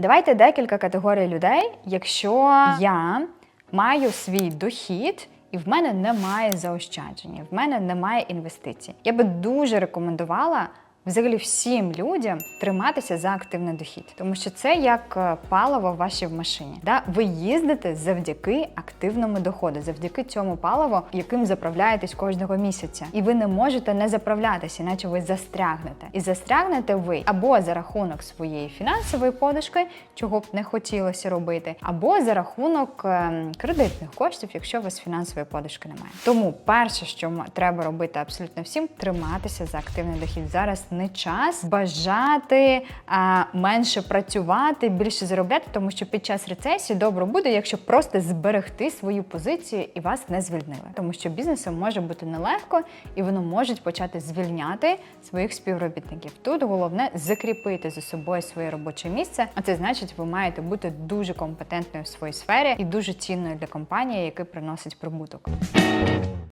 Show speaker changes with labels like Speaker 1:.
Speaker 1: Давайте декілька категорій людей. Якщо я маю свій дохід. І в мене немає заощадження, в мене немає інвестицій. Я би дуже рекомендувала взагалі всім людям триматися за активний дохід, тому що це як е, паливо в вашій машині. Да? Ви їздите завдяки активному доходу, завдяки цьому паливу, яким заправляєтесь кожного місяця. І ви не можете не заправлятися, іначе ви застрягнете. І застрягнете ви або за рахунок своєї фінансової подушки, чого б не хотілося робити, або за рахунок ем, кредитних коштів, якщо у вас фінансової подушки немає. Тому перше, що треба робити абсолютно всім, триматися за активний дохід. Зараз не час бажати а, менше працювати, більше заробляти, тому що під час рецесії добре буде, якщо просто зберегти свою позицію і вас не звільнили. Тому що бізнесом може бути нелегко, і воно можуть почати звільняти своїх співробітників. Тут головне закріпити за собою своє робоче місце. А це значить, ви маєте бути дуже компетентною в своїй сфері і дуже цінною для компанії, яка приносить прибуток.